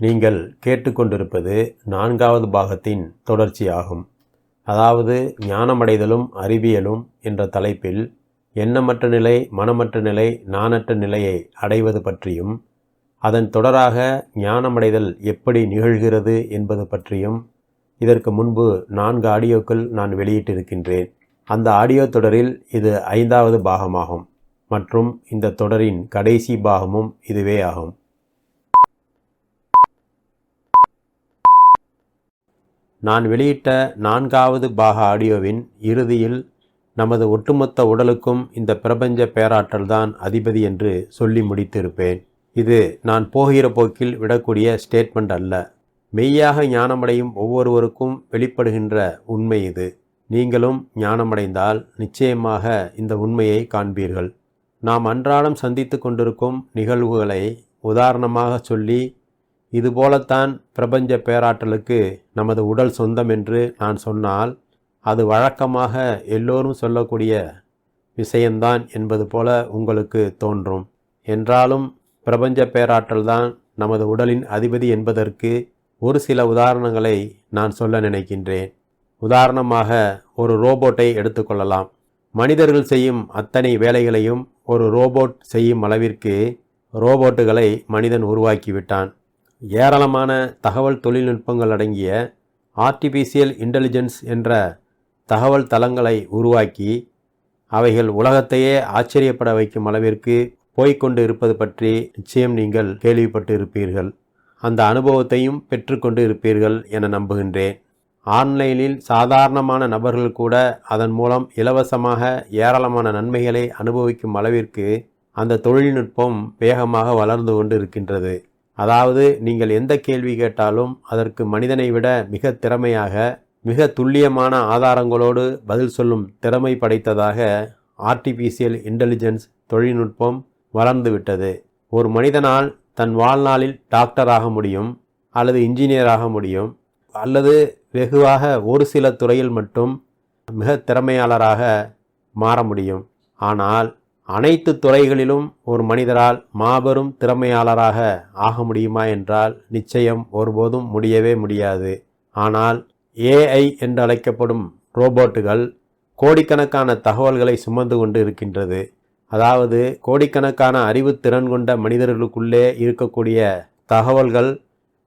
நீங்கள் கேட்டுக்கொண்டிருப்பது நான்காவது பாகத்தின் தொடர்ச்சியாகும். அதாவது ஞானமடைதலும் அறிவியலும் என்ற தலைப்பில் எண்ணமற்ற நிலை மனமற்ற நிலை நாணற்ற நிலையை அடைவது பற்றியும் அதன் தொடராக ஞானமடைதல் எப்படி நிகழ்கிறது என்பது பற்றியும் இதற்கு முன்பு நான்கு ஆடியோக்கள் நான் வெளியிட்டிருக்கின்றேன். அந்த ஆடியோ தொடரில் இது ஐந்தாவது பாகமாகும். மற்றும் இந்த தொடரின் கடைசி பாகமும் இதுவே ஆகும். நான் வெளியிட்ட நான்காவது பாக ஆடியோவின் இறுதியில் நமது ஒட்டுமொத்த உடலுக்கும் இந்த பிரபஞ்ச பேராற்றல்தான் அதிபதி என்று சொல்லி முடித்திருப்பேன். இது நான் போகிற போக்கில் விடக்கூடிய ஸ்டேட்மெண்ட் அல்ல. மெய்யாக ஞானமடையும் ஒவ்வொருவருக்கும் வெளிப்படுகின்ற உண்மை இது. நீங்களும் ஞானமடைந்தால் நிச்சயமாக இந்த உண்மையை காண்பீர்கள். நாம் அன்றாடம் சந்தித்து கொண்டிருக்கும் நிகழ்வுகளை உதாரணமாக சொல்லி இதுபோலத்தான் பிரபஞ்ச பேராற்றலுக்கு நமது உடல் சொந்தம் என்று நான் சொன்னால் அது வழக்கமாக எல்லோரும் சொல்லக்கூடிய விஷயம்தான் என்பது போல உங்களுக்கு தோன்றும். என்றாலும் பிரபஞ்ச பேராற்றல்தான் நமது உடலின் அதிபதி என்பதற்கு ஒரு சில உதாரணங்களை நான் சொல்ல நினைக்கின்றேன். உதாரணமாக ஒரு ரோபோட்டை எடுத்துக்கொள்ளலாம். மனிதர்கள் செய்யும் அத்தனை வேலைகளையும் ஒரு ரோபோட் செய்யும் அளவிற்கு ரோபோட்டுகளை மனிதன் உருவாக்கிவிட்டான். ஏராளமான தகவல் தொழில்நுட்பங்கள் அடங்கிய ஆர்டிஃபிஷியல் இன்டெலிஜென்ஸ் என்ற தகவல் தளங்களை உருவாக்கி அவைகள் உலகத்தையே ஆச்சரியப்பட வைக்கும் அளவிற்கு போய்கொண்டு இருப்பது பற்றி நிச்சயம் நீங்கள் கேள்விப்பட்டு இருப்பீர்கள். அந்த அனுபவத்தையும் பெற்றுக்கொண்டு இருப்பீர்கள் என நம்புகின்றேன். ஆன்லைனில் சாதாரணமான நபர்கள் கூட அதன் மூலம் இலவசமாக ஏராளமான நன்மைகளை அனுபவிக்கும் அளவிற்கு அந்த தொழில்நுட்பம் வேகமாக வளர்ந்து கொண்டு இருக்கின்றது. அதாவது நீங்கள் எந்த கேள்வி கேட்டாலும் அதற்கு மனிதனை விட மிக திறமையாக மிக துல்லியமான ஆதாரங்களோடு பதில் சொல்லும் திறமை படைத்ததாக ஆர்டிஃபிஷியல் இன்டெலிஜென்ஸ் தொழில்நுட்பம் வளர்ந்துவிட்டது ஒரு மனிதனால் தன் வாழ்நாளில் டாக்டராக முடியும் அல்லது இன்ஜினியராக முடியும் அல்லது வெகுவாக ஒரு சில துறையில் மட்டும் மிக திறமையாளராக மாற முடியும். ஆனால் அனைத்து துறைகளிலும் ஒரு மனிதரால் மாபெரும் திறமையாளராக ஆக முடியுமா என்றால் நிச்சயம் ஒருபோதும் முடியவே முடியாது. ஆனால் ஏஐ என்று அழைக்கப்படும் ரோபோட்டுகள் கோடிக்கணக்கான தகவல்களை சுமந்து கொண்டு இருக்கின்றது. அதாவது கோடிக்கணக்கான அறிவுத்திறன் கொண்ட மனிதர்களுக்குள்ளே இருக்கக்கூடிய தகவல்கள்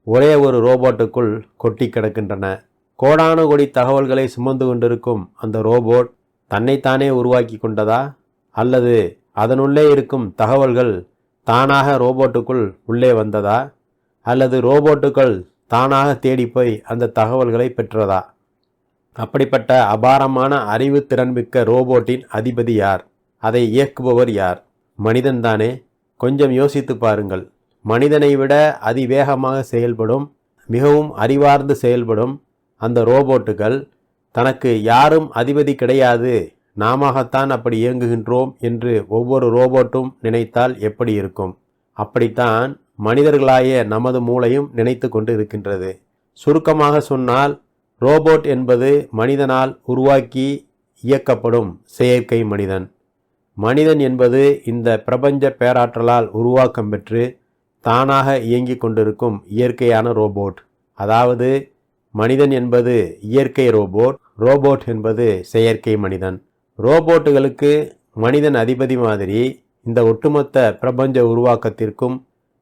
ஒரே ஒரு ரோபோட்டுக்குள் கொட்டி கிடக்கின்றன. கோடான கோடி தகவல்களை சுமந்து கொண்டிருக்கும் அந்த ரோபோட் தன்னைத்தானே உருவாக்கி கொண்டதா? அல்லது அதனுள்ளே இருக்கும் தகவல்கள் தானாக ரோபோட்டுக்குள் உள்ளே வந்ததா? அல்லது ரோபோட்டுகள் தானாக தேடிப்போய் அந்த தகவல்களை பெற்றதா? அப்படிப்பட்ட அபாரமான அறிவு திறன்மிக்க ரோபோட்டின் அதிபதி யார்? அதை இயக்குபவர் யார்? மனிதன்தானே? கொஞ்சம் யோசித்து பாருங்கள். மனிதனை விட அதிவேகமாக செயல்படும் மிகவும் அறிவார்ந்து செயல்படும் அந்த ரோபோட்டுகள் தனக்கு யாரும் அதிபதி கிடையாது நாமத்தான் அப்படி இயங்குகின்றோம் என்று ஒவ்வொரு ரோபோட்டும் நினைத்தால் எப்படி இருக்கும்? அப்படித்தான் மனிதர்களாய நமது மூளையும் நினைத்து கொண்டு இருக்கின்றது சுருக்கமாக சொன்னால் ரோபோட் என்பது மனிதனால் உருவாக்கி இயக்கப்படும் செயற்கை மனிதன். மனிதன் என்பது இந்த பிரபஞ்ச பேராற்றலால் உருவாக்கம் பெற்று தானாக இயங்கிக் கொண்டிருக்கும் இயற்கையான ரோபோட். அதாவது மனிதன் என்பது இயற்கை ரோபோட் ரோபோட் என்பது செயற்கை மனிதன். ரோபோட்டுகளுக்கு மனிதன் அதிபதி மாதிரி இந்த ஒட்டுமொத்த பிரபஞ்ச உருவாக்கத்திற்கும்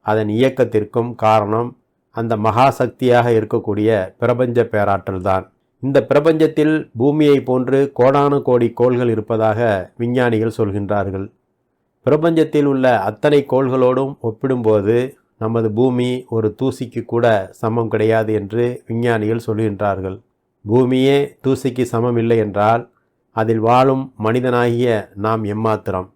அதன் இயக்கத்திற்கும் காரணம் அந்த மகா சக்தியாக இருக்கக்கூடிய பிரபஞ்ச பேராற்றல் தான் இந்த பிரபஞ்சத்தில் பூமியை போன்று கோடானு கோடி கோள்கள் இருப்பதாக விஞ்ஞானிகள் சொல்கின்றார்கள். பிரபஞ்சத்தில் உள்ள அத்தனை கோள்களோடும் ஒப்பிடும்போது நமது பூமி ஒரு தூசிக்கு கூட சமம் கிடையாது என்று விஞ்ஞானிகள் சொல்கின்றார்கள். பூமியே தூசிக்கு சமம் இல்லை என்றால் அதில் வாழும் மனிதனாகிய நாம் எம்மாத்திரம்.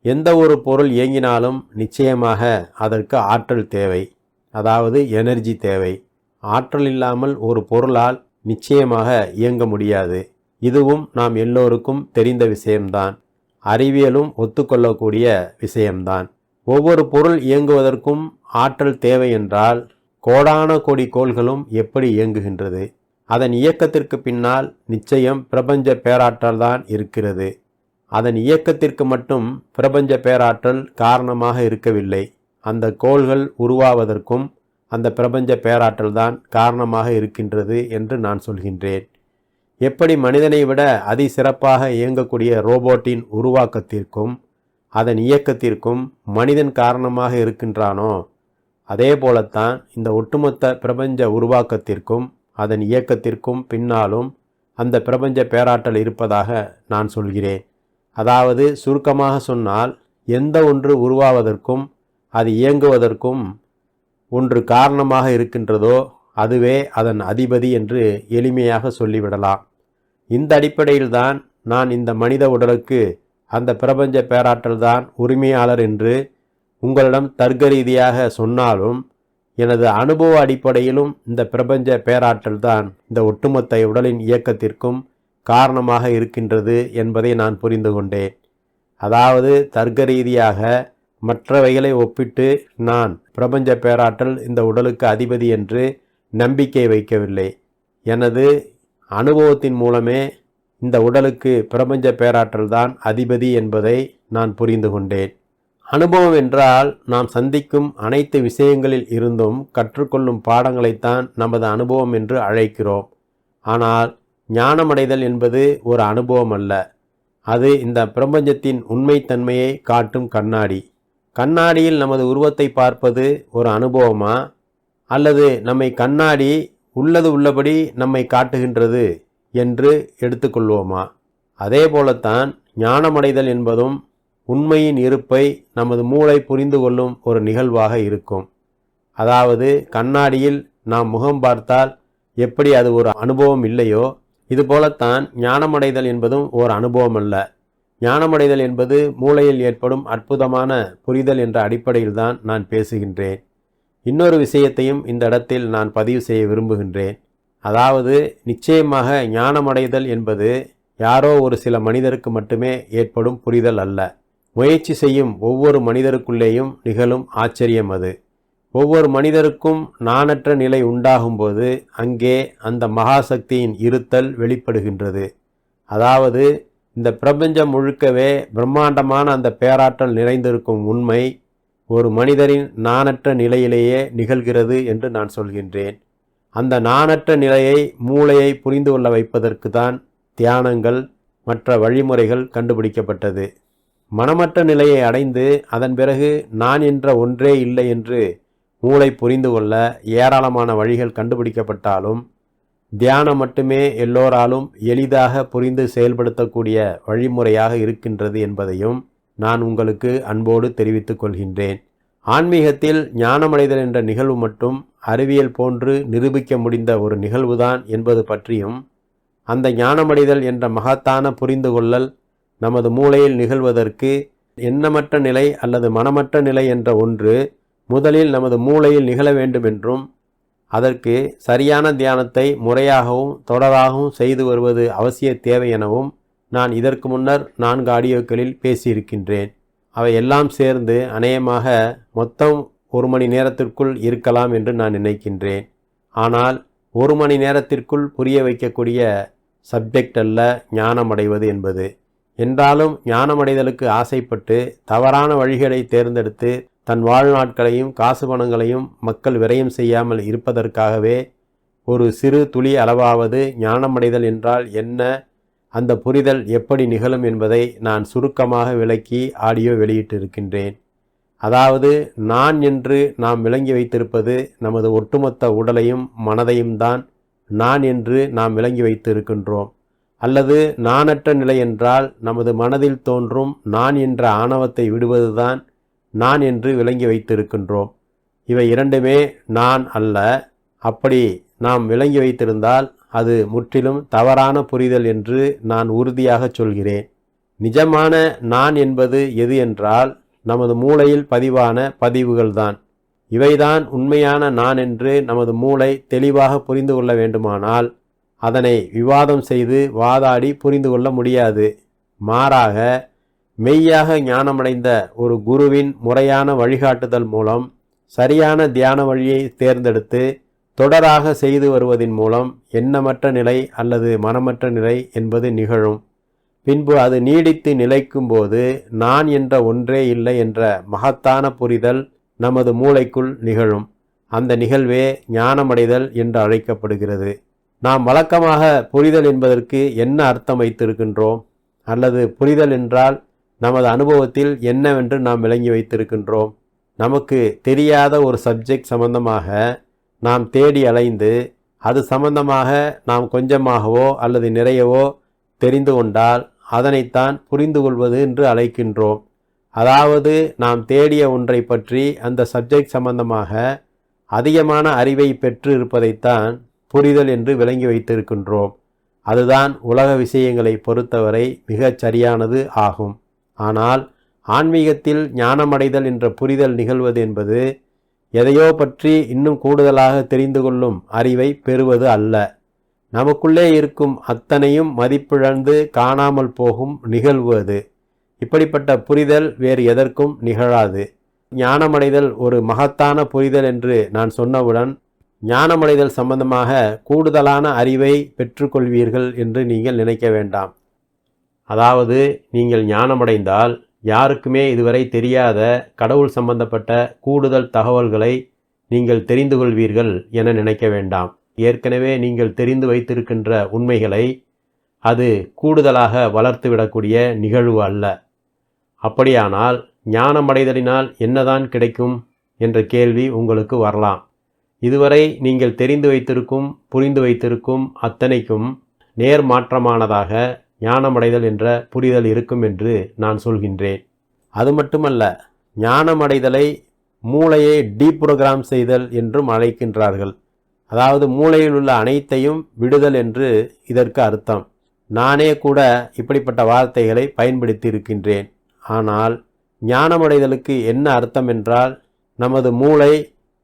எந்த ஒரு பொருள் இயங்கினாலும் நிச்சயமாக அதற்கு ஆற்றல் தேவை. அதாவது எனர்ஜி தேவை. ஆற்றல் இல்லாமல் ஒரு பொருளால் நிச்சயமாக இயங்க முடியாது. இதுவும் நாம் எல்லோருக்கும் தெரிந்த விஷயம்தான். அறிவியலும் ஒத்துக்கொள்ளக்கூடிய விஷயம்தான். ஒவ்வொரு பொருள் இயங்குவதற்கும் ஆற்றல் தேவை என்றால் கோடான கோடி கோள்களும் எப்படி இயங்குகின்றது? அதன் இயக்கத்திற்கு பின்னால் நிச்சயம் பிரபஞ்ச பேராற்றல் தான் இருக்கிறது. அதன் இயக்கத்திற்கு மட்டும் பிரபஞ்ச பேராற்றல் காரணமாக இருக்கவில்லை. அந்த கோள்கள் உருவாவதற்கும் அந்த பிரபஞ்ச பேராற்றல் தான் காரணமாக இருக்கின்றது என்று நான் சொல்கின்றேன். எப்படி மனிதனை விட அதிசிறப்பாக இயங்கக்கூடிய ரோபோட்டின் உருவாக்கத்திற்கும் அதன் இயக்கத்திற்கும் மனிதன் காரணமாக இருக்கின்றானோ அதே போலத்தான் இந்த ஒட்டுமொத்த பிரபஞ்ச உருவாக்கத்திற்கும் அதன் இயக்கத்திற்கும் பின்னாலும் அந்த பிரபஞ்ச பேராற்றல் இருப்பதாக நான் சொல்கிறேன். அதாவது சுருக்கமாக சொன்னால் எந்த ஒன்று உருவாவதற்கும் அது இயங்குவதற்கும் ஒன்று காரணமாக இருக்கின்றதோ அதுவே அதன் அதிபதி என்று எளிமையாக சொல்லிவிடலாம். இந்த அடிப்படையில்தான் நான் இந்த மனித உடலுக்கு அந்த பிரபஞ்ச பேராற்றல் தான் உரிமையாளர் என்று உங்களிடம் தர்க்க ரீதியாக சொன்னாலும் எனது அனுபவ அடிப்படையிலும் இந்த பிரபஞ்ச பேராற்றல் தான் இந்த ஒட்டுமொத்த உடலின் இயக்கத்திற்கும் காரணமாக இருக்கின்றது என்பதை நான் புரிந்து கொண்டேன். அதாவது தர்க்க ரீதியாக மற்றவைகளை ஒப்பிட்டு நான் பிரபஞ்ச பேராற்றல் இந்த உடலுக்கு அதிபதி என்று நம்பிக்கை வைக்கவில்லை. எனது அனுபவத்தின் மூலமே இந்த உடலுக்கு பிரபஞ்ச பேராற்றல் தான் அதிபதி என்பதை நான் புரிந்து கொண்டேன். அனுபவம் என்றால் நாம் சந்திக்கும் அனைத்து விஷயங்களில் இருந்தும் கற்றுக்கொள்ளும் பாடங்களைத்தான் நமது அனுபவம் என்று அழைக்கிறோம். ஆனால் ஞானமடைதல் என்பது ஒரு அனுபவம் அல்ல. அது இந்த பிரபஞ்சத்தின் உண்மைத்தன்மையை காட்டும் கண்ணாடி. கண்ணாடியில் நமது உருவத்தை பார்ப்பது ஒரு அனுபவமா? அல்லது நம்மை கண்ணாடி உள்ளது உள்ளபடி நம்மை காட்டுகின்றது என்று எடுத்துக்கொள்வோமா? அதே போலத்தான் ஞானமடைதல் என்பதும் உண்மையின் இருப்பை நமது மூளை புரிந்து கொள்ளும் ஒரு நிகழ்வாக இருக்கும். அதாவது கண்ணாடியில் நாம் முகம் பார்த்தால் எப்படி அது ஒரு அனுபவம் இல்லையோ இதுபோலத்தான் ஞானமடைதல் என்பதும் ஓர் அனுபவம் அல்ல. ஞானமடைதல் என்பது மூளையில் ஏற்படும் அற்புதமான புரிதல் என்ற அடிப்படையில்தான் நான் பேசுகின்றேன். இன்னொரு விஷயத்தையும் இந்த இடத்தில் நான் பதிவு செய்ய விரும்புகின்றேன். அதாவது நிச்சயமாக ஞானமடைதல் என்பது யாரோ ஒரு சில மனிதருக்கு மட்டுமே ஏற்படும் புரிதல் அல்ல. முயற்சி செய்யும் ஒவ்வொரு மனிதருக்குள்ளேயும் நிகழும் ஆச்சரியம் அது. ஒவ்வொரு மனிதருக்கும் நாணற்ற நிலை உண்டாகும்போது அங்கே அந்த மகாசக்தியின் இருத்தல் வெளிப்படுகின்றது. அதாவது இந்த பிரபஞ்சம் முழுக்கவே பிரம்மாண்டமான அந்த பேராற்றல் நிறைந்திருக்கும் உண்மை ஒரு மனிதரின் நாணற்ற நிலையிலேயே நிகழ்கிறது என்று நான் சொல்கின்றேன். அந்த நாணற்ற நிலையை மூளையை புரிந்து கொள்ள வைப்பதற்கு தான் தியானங்கள் மற்ற வழிமுறைகள் கண்டுபிடிக்கப்பட்டது. மனமற்ற நிலையை அடைந்து அதன் பிறகு நான் என்ற ஒன்றே இல்லை என்று மூளை புரிந்து கொள்ள ஏராளமான வழிகள் கண்டுபிடிக்கப்பட்டாலும் தியானம் மட்டுமே எல்லோராலும் எளிதாக புரிந்து செயல்படுத்தக்கூடிய வழிமுறையாக இருக்கின்றது என்பதையும் நான் உங்களுக்கு அன்போடு தெரிவித்துக் கொள்கின்றேன். ஆன்மீகத்தில் ஞானமடைதல் என்ற நிகழ்வு மட்டும் அறிவியல் போன்று நிரூபிக்க முடிந்த ஒரு நிகழ்வுதான் என்பது பற்றியும் அந்த ஞானமடைதல் என்ற மகத்தான புரிந்து கொள்ளல் நமது மூளையில் நிகழ்வதற்கு எண்ணமற்ற நிலை அல்லது மனமற்ற நிலை என்ற ஒன்று முதலில் நமது மூளையில் நிகழ வேண்டும் என்றும் அதற்கு சரியான தியானத்தை முறையாகவும் தொடராகவும் செய்து வருவது அவசிய தேவை எனவும் நான் இதற்கு முன்னர் நான்கு ஆடியோக்களில் பேசியிருக்கின்றேன். அவை எல்லாம் சேர்ந்து அநேகமாக மொத்தம் ஒரு மணி நேரத்திற்குள் இருக்கலாம் என்று நான் நினைக்கின்றேன். ஆனால் ஒரு மணி நேரத்திற்குள் புரிய வைக்கக்கூடிய சப்ஜெக்ட் அல்ல ஞானமடைவது என்பது. என்றாலும் ஞானமடைதலுக்கு ஆசைப்பட்டு தவறான வழிகளை தேர்ந்தெடுத்து தன் வாழ்நாட்களையும் காசு பணங்களையும் மக்கள் விரயம் செய்யாமல் இருப்பதற்காகவே ஒரு சிறு துளி அளவாவது ஞானமடைதல் என்றால் என்ன? அந்த புரிதல் எப்படி நிகழும் என்பதை நான் சுருக்கமாக விளக்கி ஆடியோ வெளியிட்டிருக்கின்றேன். அதாவது நான் என்று நாம் விளங்கி வைத்திருப்பது நமது ஒட்டுமொத்த உடலையும் மனதையும் தான் நான் என்று நாம் விளங்கி வைத்திருக்கின்றோம். அல்லது நானற்ற நிலை என்றால் நமது மனதில் தோன்றும் நான் என்ற ஆணவத்தை விடுவதுதான் நான் என்று விளங்கி வைத்திருக்கின்றோம். இவை இரண்டுமே நான் அல்ல. அப்படி நாம் விளங்கி வைத்திருந்தால் அது முற்றிலும் தவறான புரிதல் என்று நான் உறுதியாக சொல்கிறேன். நிஜமான நான் என்பது எது என்றால் நமது மூளையில் பதிவான பதிவுகள்தான். இவைதான் உண்மையான நான் என்று நமது மூளை தெளிவாக புரிந்து கொள்ள வேண்டுமானால் அதனை விவாதம் செய்து வாதாடி புரிந்து கொள்ள முடியாது. மாறாக மெய்யாக ஞானமடைந்த ஒரு குருவின் முறையான வழிகாட்டுதல் மூலம் சரியான தியான வழியை தேர்ந்தெடுத்து தொடராக செய்து வருவதின் மூலம் எண்ணமற்ற நிலை அல்லது மனமற்ற நிலை என்பது நிகழும். பின்பு அது நீடித்து நிலைக்கும் போது நான் என்ற ஒன்றே இல்லை என்ற மகத்தான புரிதல் நமது மூளைக்குள் நிகழும். அந்த நிகழ்வே ஞானமடைதல் என்று அழைக்கப்படுகிறது. நாம் வழக்கமாக புரிதல் என்பதற்கு என்ன அர்த்தம் வைத்திருக்கின்றோம்? அல்லது புரிதல் என்றால் நமது அனுபவத்தில் என்னவென்று நாம் விளங்கி வைத்திருக்கின்றோம்? நமக்கு தெரியாத ஒரு சப்ஜெக்ட் சம்பந்தமாக நாம் தேடி அலைந்து அது சம்பந்தமாக நாம் கொஞ்சமாகவோ அல்லது நிறையவோ தெரிந்து கொண்டால் அதனைத்தான் புரிந்து கொள்வது என்று அழைக்கின்றோம். அதாவது நாம் தேடிய ஒன்றை பற்றி அந்த சப்ஜெக்ட் சம்பந்தமாக அதிகமான அறிவை பெற்று இருப்பதைத்தான் புரிதல் என்று விளங்கி வைத்திருக்கின்றோம். அதுதான் உலக விஷயங்களை பொறுத்தவரை மிகச் சரியானது ஆகும். ஆனால் ஆன்மீகத்தில் ஞானமடைதல் என்ற புரிதல் நிகழ்வது என்பது எதையோ பற்றி இன்னும் கூடுதலாக தெரிந்து கொள்ளும் அறிவை பெறுவது அல்ல. நமக்குள்ளே இருக்கும் அத்தனையும் மதிப்பிழந்து காணாமல் போகும் நிகழ்வு அது. இப்படிப்பட்ட புரிதல் வேறு எதற்கும் நிகழாது. ஞானமடைதல் ஒரு மகத்தான புரிதல் என்று நான் சொன்னவுடன் ஞானமடைதல் சம்பந்தமாக கூடுதலான அறிவை பெற்றுக்கொள்வீர்கள் என்று நீங்கள் நினைக்க வேண்டாம். அதாவது நீங்கள் ஞானமடைந்தால் யாருக்குமே இதுவரை தெரியாத கடவுள் சம்பந்தப்பட்ட கூடுதல் தகவல்களை நீங்கள் தெரிந்து கொள்வீர்கள் என நினைக்க வேண்டாம். ஏற்கனவே நீங்கள் தெரிந்து வைத்திருக்கின்ற உண்மைகளை அது கூடுதலாக வளர்த்துவிடக்கூடிய நிகழ்வு அல்ல. அப்படியானால் ஞானமடைதலினால் என்னதான் கிடைக்கும்? என்ற கேள்வி உங்களுக்கு வரலாம். இதுவரை நீங்கள் தெரிந்து வைத்திருக்கும் புரிந்து வைத்திருக்கும் அத்தனைக்கும் நேர்மாற்றமானதாக ஞானமடைதல் என்ற புரிதல் இருக்கும் என்று நான் சொல்கின்றேன். அது மட்டுமல்ல ஞானமடைதலை மூளையை டீப்ரோக்ராம் செய்தல் என்றும் அழைக்கின்றார்கள். அதாவது மூளையில் உள்ள அனைத்தையும் விடுதல் என்று இதற்கு அர்த்தம். நானே கூட இப்படிப்பட்ட வார்த்தைகளை பயன்படுத்தி இருக்கின்றேன் ஆனால் ஞானமடைதலுக்கு என்ன அர்த்தம் என்றால் நமது மூளை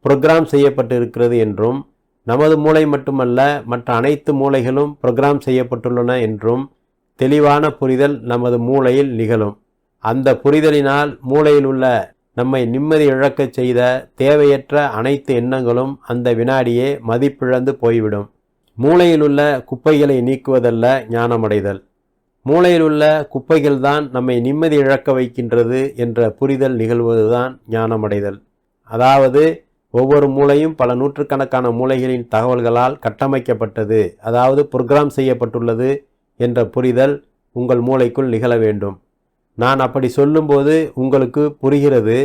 புரோகிராம் செய்யப்பட்டிருக்கிறது என்றும் நமது மூளை மட்டுமல்ல மற்ற அனைத்து மூளைகளும் ப்ரோக்ராம் செய்யப்பட்டுள்ளன என்றும் தெளிவான புரிதல் நமது மூளையில் நிகழும். அந்த புரிதலினால் மூளையில் உள்ள நம்மை நிம்மதி இழக்கச் செய்த தேவையற்ற அனைத்து எண்ணங்களும் அந்த வினாடியே மதிப்பிழந்து போய்விடும். மூளையில் உள்ள குப்பைகளை நீக்குவதல்ல ஞானமடைதல். மூளையில் உள்ள குப்பைகள்தான் நம்மை நிம்மதி இழக்க வைக்கின்றது என்ற புரிதல் நிகழ்வதுதான் ஞானமடைதல். அதாவது ஒவ்வொரு மூளையும் பல நூற்றுக்கணக்கான மூளைகளின் தகவல்களால் கட்டமைக்கப்பட்டது. அதாவது புரோகிராம் செய்யப்பட்டுள்ளது என்ற புரிதல் உங்கள் மூளைக்குள் நிகழ வேண்டும். நான் அப்படி சொல்லும்போது உங்களுக்கு புரிகிறது.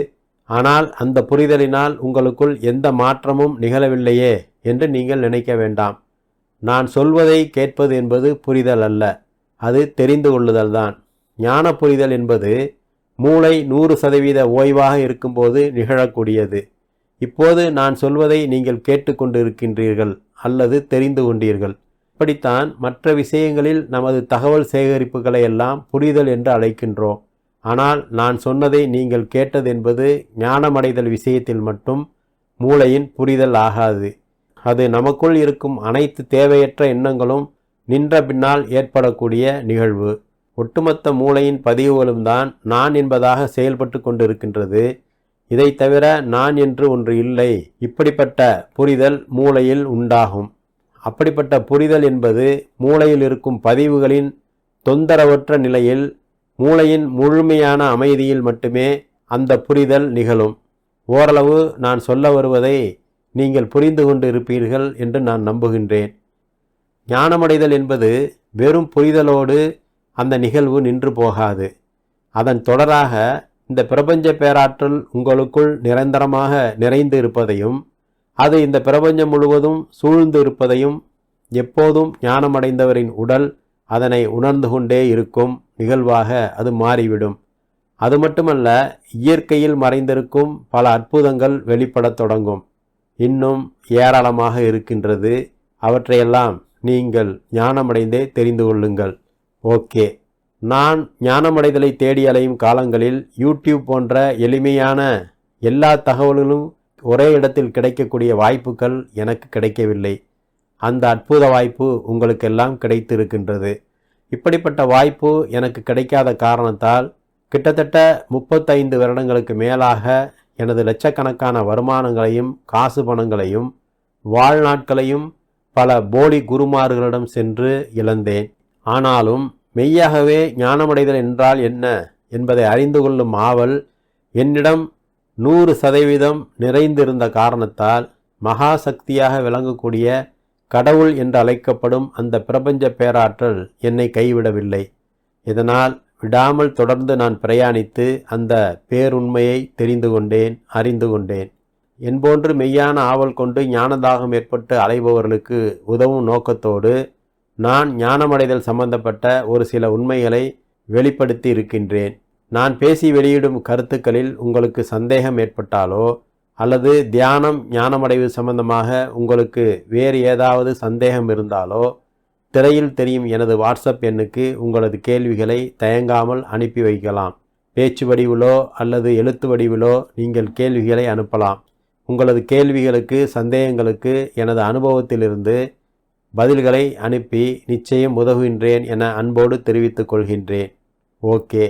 ஆனால் அந்த புரிதலினால் உங்களுக்குள் எந்த மாற்றமும் நிகழவில்லையே என்று நீங்கள் நினைக்க வேண்டாம். நான் சொல்வதை கேட்பது என்பது புரிதல் அல்ல. அது தெரிந்து கொள்ளுதல்தான் ஞான புரிதல் என்பது மூளை நூறு சதவீத ஓய்வாக இருக்கும்போது நிகழக்கூடியது. இப்போது நான் சொல்வதை நீங்கள் கேட்டுக்கொண்டிருக்கின்றீர்கள் அல்லது தெரிந்து கொண்டீர்கள். இப்படித்தான் மற்ற விஷயங்களில் நமது தகவல் சேகரிப்புகளை எல்லாம் புரிதல் என்று அழைக்கின்றோம். ஆனால் நான் சொன்னதை நீங்கள் கேட்டது என்பது ஞானமடைதல் விஷயத்தில் மட்டும் மூளையின் புரிதல் ஆகாது. அது நமக்குள் இருக்கும் அனைத்து தேவையற்ற எண்ணங்களும் நின்ற பின்னால் ஏற்படக்கூடிய நிகழ்வு. ஒட்டுமொத்த மூளையின் பதிவுகளும் தான் நான் என்பதாக செயல்பட்டு கொண்டிருக்கின்றது. இதை தவிர நான் என்று ஒன்று இல்லை. இப்படிப்பட்ட புரிதல் மூளையில் உண்டாகும். அப்படிப்பட்ட புரிதல் என்பது மூளையில் இருக்கும் பதிவுகளின் தொந்தரவற்ற நிலையில் மூளையின் முழுமையான அமைதியில் மட்டுமே அந்த புரிதல் நிகழும். ஓரளவு நான் சொல்ல வருவதை நீங்கள் புரிந்து கொண்டு இருப்பீர்கள் என்று நான் நம்புகின்றேன். ஞானமடைதல் என்பது வெறும் புரிதலோடு அந்த நிகழ்வு நின்று போகாது. அதன் தொடராக இந்த பிரபஞ்ச பேராற்றல் உங்களுக்குள் நிரந்தரமாக நிறைந்து இருப்பதையும் அது இந்த பிரபஞ்சம் முழுவதும் சூழ்ந்து இருப்பதையும் எப்போதும் ஞானமடைந்தவரின் உடல் அதனை உணர்ந்து கொண்டே இருக்கும் நிகழ்வாக அது மாறிவிடும். அது மட்டுமல்ல இயற்கையில் மறைந்திருக்கும் பல அற்புதங்கள் வெளிப்படத் தொடங்கும். இன்னும் ஏராளமாக இருக்கின்றது. அவற்றையெல்லாம் நீங்கள் ஞானமடைந்தே தெரிந்து கொள்ளுங்கள். ஓகே. நான் ஞானமடைதலை தேடி அலையும் காலங்களில் யூடியூப் போன்ற எளிமையான எல்லா தகவல்களும் ஒரே இடத்தில் கிடைக்கக்கூடிய வாய்ப்புகள் எனக்கு கிடைக்கவில்லை. அந்த அற்புத வாய்ப்பு உங்களுக்கெல்லாம் கிடைத்திருக்கின்றது. இப்படிப்பட்ட வாய்ப்பு எனக்கு கிடைக்காத காரணத்தால் கிட்டத்தட்ட முப்பத்தைந்து வருடங்களுக்கு மேலாக எனது லட்சக்கணக்கான வருமானங்களையும் காசு பணங்களையும் வாழ்நாட்களையும் பல போலி குருமார்களிடம் சென்று இழந்தேன். ஆனாலும் மெய்யாகவே ஞானமடைதல் என்றால் என்ன என்பதை அறிந்து கொள்ளும் ஆவல் என்னிடம் நூறு சதவீதம் நிறைந்திருந்த காரணத்தால் மகா சக்தியாக விளங்கக்கூடிய கடவுள் என்று அழைக்கப்படும் அந்த பிரபஞ்ச பேராற்றல் என்னை கைவிடவில்லை. இதனால் விடாமல் தொடர்ந்து நான் பிரயாணித்து அந்த பேருண்மையை தெரிந்து கொண்டேன் அறிந்து கொண்டேன். என்போன்று மெய்யான ஆவல் கொண்டு ஞானதாகம் ஏற்பட்டு அலைபவர்களுக்கு உதவும் நோக்கத்தோடு நான் ஞானமடைதல் சம்பந்தப்பட்ட ஒரு சில உண்மைகளை வெளிப்படுத்தி இருக்கின்றேன். நான் பேசி வெளியிடும் கருத்துக்களில் உங்களுக்கு சந்தேகம் ஏற்பட்டாலோ அல்லது தியானம் ஞானமடைவு சம்பந்தமாக உங்களுக்கு வேறு ஏதாவது சந்தேகம் இருந்தாலோ திரையில் தெரியும் எனது வாட்ஸ்அப் எண்ணுக்கு உங்களது கேள்விகளை தயங்காமல் அனுப்பி வைக்கலாம். பேச்சு வடிவிலோ அல்லது எழுத்து வடிவிலோ நீங்கள் கேள்விகளை அனுப்பலாம். உங்களது கேள்விகளுக்கு சந்தேகங்களுக்கு எனது அனுபவத்திலிருந்து பதில்களை அனுப்பி நிச்சயம் உதவுகின்றேன் என அன்போடு தெரிவித்துக் கொள்கின்றேன். ஓகே.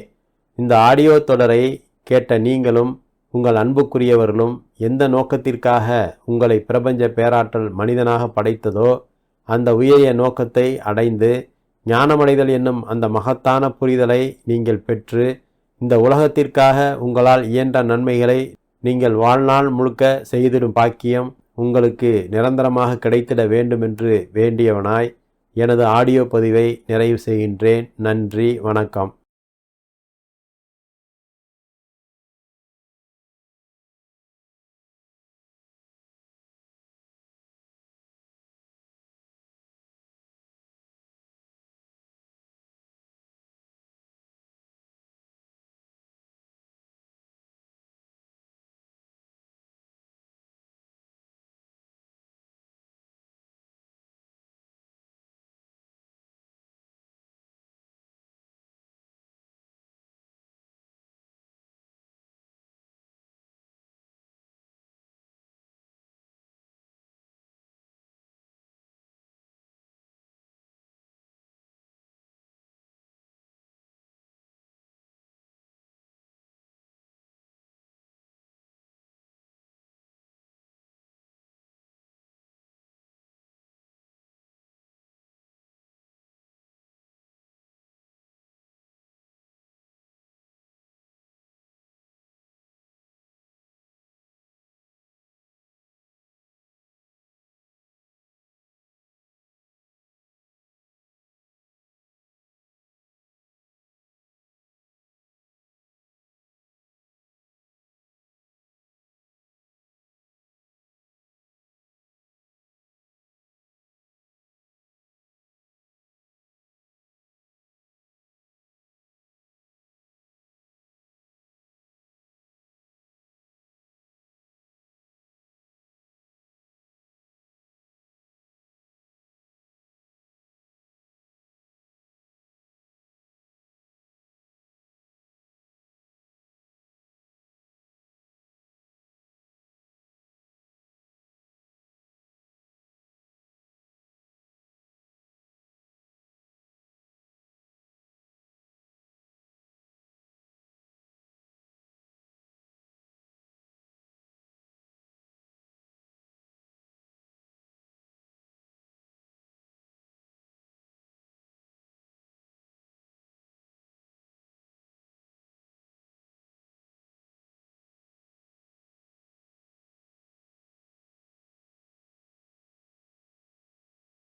இந்த ஆடியோ தொடரை கேட்ட நீங்களும் உங்கள் அன்புக்குரியவர்களும் எந்த நோக்கத்திற்காக உங்களை பிரபஞ்ச பேராற்றல் மனிதனாக படைத்ததோ அந்த உயரிய நோக்கத்தை அடைந்து ஞானமடைதல் என்னும் அந்த மகத்தான புரிதலை நீங்கள் பெற்று இந்த உலகத்திற்காக உங்களால் இயன்ற நன்மைகளை நீங்கள் வாழ்நாள் முழுக்க செய்திடும் பாக்கியம் உங்களுக்கு நிரந்தரமாக கிடைத்திட வேண்டுமென்று வேண்டியவனாய் எனது ஆடியோ பதிவை நிறைவு செய்கின்றேன். நன்றி வணக்கம்.